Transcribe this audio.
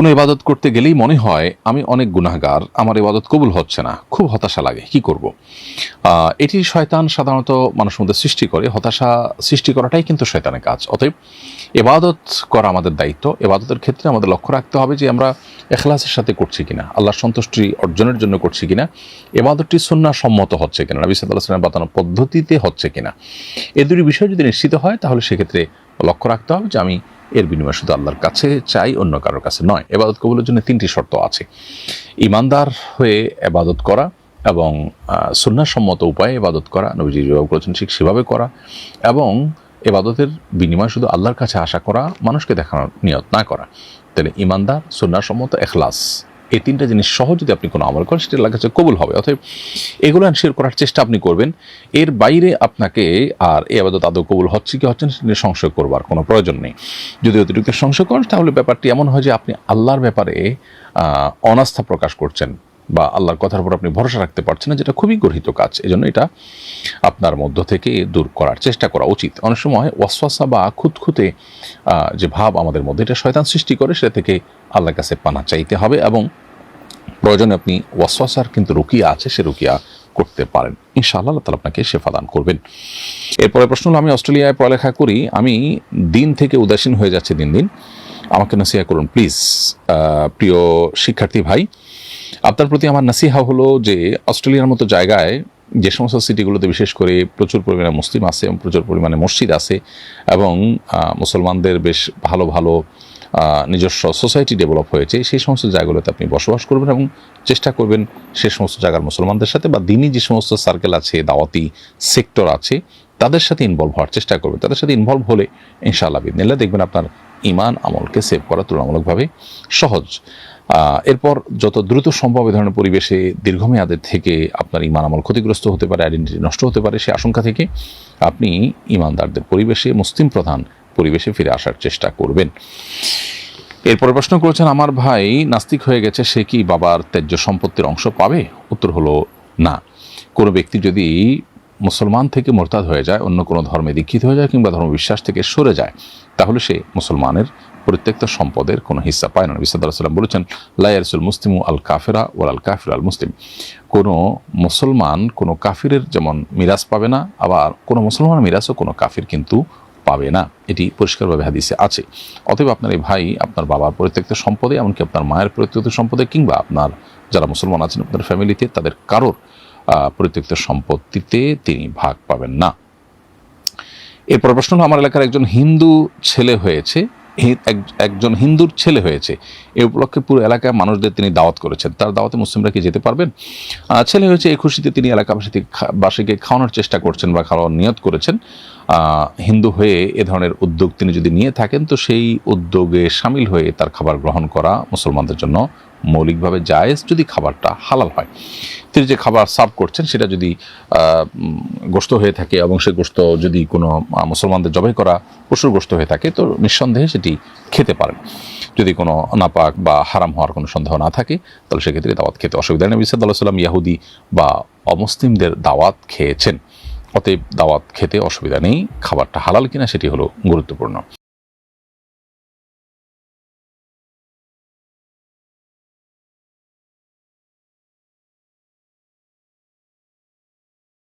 কোনো ইবাদত করতে গেলেই মনে হয় আমি অনেক গুনাহগার, আমার ইবাদত কবুল হচ্ছে না, খুব হতাশা লাগে, কি করব? এটি শয়তান সাধারণত মানুষের মধ্যে সৃষ্টি করে, হতাশা সৃষ্টি করাটাই কিন্তু শয়তানের কাজ। অতএব এবাদত করা আমাদের দায়িত্ব এবাদতের ক্ষেত্রে আমাদের লক্ষ্য রাখতে হবে যে আমরা এখলাসের সাথে করছি কিনা, আল্লাহর সন্তুষ্টি অর্জনের জন্য করছি কিনা এবাদতটি সন্না সম্মত হচ্ছে কিনা, নবী সাল্লাহ সাল্লাম বাতানো পদ্ধতিতে হচ্ছে কিনা। এ দুটি বিষয় যদি নিশ্চিত হয়, তাহলে সেক্ষেত্রে লক্ষ্য রাখতে হবে যে আমি এর বিনিময়ে শুধু আল্লাহর কাছে চাই, অন্য কারোর কাছে নয়। এবাদত কবুলের জন্য তিনটি শর্ত আছে। ইমানদার হয়ে এবাদত করা এবং সুন্নাসম্মত উপায়ে এবাদত করা, নবীজি যেভাবে করেছেন ঠিক সেভাবে করা এবং এবাদতের বিনিময়ে শুধু আল্লাহর কাছে আশা করা, মানুষকে দেখানোর নিয়ত না করা। তাহলে ইমানদার সুন্নাসম্মত এখলাস। এই তিনটা জিনিস সহ যদি আপনি কোনো আমল করেন সেটা আল্লাহর কাছে কবুল হবে। অতএব এগুলো শেয়ার করার চেষ্টা আপনি করবেন। এর বাইরে আপনাকে আর এই আবাদত আদৌ কবুল হচ্ছে কি হচ্ছে না, সেটা সংশয় করবার কোনো প্রয়োজন নেই। যদি অতিরিক্ত সংশয় করেন, তাহলে ব্যাপারটি এমন হয় যে আপনি আল্লাহর ব্যাপারে অনাস্থা প্রকাশ করছেন বা আল্লাহর কথার উপর আপনি ভরসা রাখতে পারছেন না, যেটা খুবই গর্হিত কাজ। এজন্য এটা আপনার মধ্য থেকে দূর করার চেষ্টা করা উচিত। অনেক সময় ওয়াসওয়াসা বা খুঁতখুঁতে যে ভাব আমাদের মধ্যে, এটা শয়তান সৃষ্টি করে, সেটা থেকে আল্লাহর কাছে পানা চাইতে হবে এবং প্রয়োজনে আপনি ওয়াসওয়াসার কিন্তু রুকিয়া আছে, সে রুকিয়া করতে পারেন। ইনশাআল্লাহ আল্লাহ তালা আপনাকে শেফাদান করবেন। এরপরে প্রশ্ন হলো, আমি অস্ট্রেলিয়ায় পড়ালেখা করি, আমি দিন থেকে উদাসীন হয়ে যাচ্ছে দিন দিন। আমাকে নাসিহা করুন, প্লিজ। প্রিয় শিক্ষার্থী ভাই, আপনার প্রতি আমার নাসিহা হলো যে, অস্ট্রেলিয়ার মতো জায়গায় যে সমস্ত সিটিগুলোতে বিশেষ করে প্রচুর পরিমাণে মুসলিম আছে এবং প্রচুর পরিমাণে মসজিদ আছে এবং মুসলমানদের বেশ ভালো ভালো নিজস্ব সোসাইটি ডেভেলপ হয়েছে, সেই সমস্ত জায়গাগুলোতে আপনি বসবাস করবেন এবং চেষ্টা করবেন সে সমস্ত জায়গার মুসলমানদের সাথে বা দিনই যে সমস্ত সার্কেল আছে, দাওয়াতি সেক্টর আছে, তাদের সাথে ইনভলভ হওয়ার চেষ্টা করবেন তাদের সাথে ইনভলভ হলে ইনশাআল্লাহ বিদিনিল্লাহ দেখবেন আপনার ইমান আমলকে সেভ করা তুলনামূলকভাবে সহজ। এরপর যত দ্রুত সম্ভব এ ধরনের পরিবেশে দীর্ঘমেয়াদের থেকে আপনার ইমান আমল ক্ষতিগ্রস্ত হতে পারে আইডেন্টিটি নষ্ট হতে পারে, সে আশঙ্কা থেকে আপনি ইমানদারদের পরিবেশে মুসলিম প্রধান পরিবেশে ফিরে আসার চেষ্টা করবেন। এরপরে প্রশ্ন করেছেন, আমার ভাই নাস্তিক হয়ে গেছে, সে কি বাবার ত্যায্য সম্পত্তির অংশ পাবে? উত্তর হলো, না। কোনো ব্যক্তি যদি মুসলমান থেকে মোরতাদ হয়ে যায়, অন্য কোনো ধর্মে দীক্ষিত হয়ে যায় কিংবা ধর্মবিশ্বাস থেকে সরে যায়, তাহলে সে মুসলমানের প্রত্যেকটা সম্পদের কোনো হিস্সা পায় না। বিসাদুল্লাহ সাল্লাম বলেছেন লাইয়ারসুল মুসলিমু আল কাফেরা ওয়াল আল কাফির আল মুসলিম। কোনো মুসলমান কোনো কাফিরের যেমন মিরাজ পাবে না, আবার কোনো মুসলমান মিরাজও কোনো কাফির কিন্তু পাবে না, এটি পরিষ্কারভাবে হাদিসে আছে। অতএব আপনার এই ভাই আপনার বাবার পরিত্যক্ত সম্পদে, এমনকি আপনার মায়ের পরিত্যক্ত সম্পদে, কিংবা আপনার যারা মুসলমান আছেন, আপনার ফ্যামিলিতে, তাদের কারোর পরিত্যক্ত সম্পত্তিতে তিনি ভাগ পাবেন না। এরপর প্রশ্ন আমার এলাকার একজন হিন্দু ছেলে হয়েছে একজন হিন্দুর ছেলে হয়েছে। এ উপলক্ষে পুরো এলাকায় মানুষদের তিনি দাওয়াত করেছেন। তার দাওয়াতে মুসলিমরা কি যেতে পারবেন? ছেলে হয়েছে এই খুশিতে তিনি এলাকাবাসী বাসীকে খাওয়ানোর চেষ্টা করছেন বা খাওয়ানোর নিয়ত করেছেন। হিন্দু হয়ে এ ধরনের উদ্যোগ তিনি যদি নিয়ে থাকেন, তো সেই উদ্যোগে সামিল হয়ে তার খাবার গ্রহণ করা মুসলমানদের জন্য মৌলিকভাবে জায়েজ যদি খাবারটা হালাল হয়। তিনি যে খাবার সার্ভ করছেন, সেটা যদি গোস্ত হয়ে থাকে এবং সে গোস্ত যদি কোনো মুসলমানদের জবাই করা পশুর গোস্ত হয়ে থাকে, তো নিঃসন্দেহে সেটি খেতে পারেন। যদি কোনো নাপাক বা হারাম হওয়ার কোনো সন্দেহ না থাকে, তাহলে সেক্ষেত্রে দাওয়াত খেতে অসুবিধা নেই। বিসাদুল্লাহ সাল্লাম ইয়াহুদি বা অমুসলিমদের দাওয়াত খেয়েছেন। অতএব দাওয়াত খেতে অসুবিধা নেই। খাবারটা হালাল কিনা সেটি হলো গুরুত্বপূর্ণ।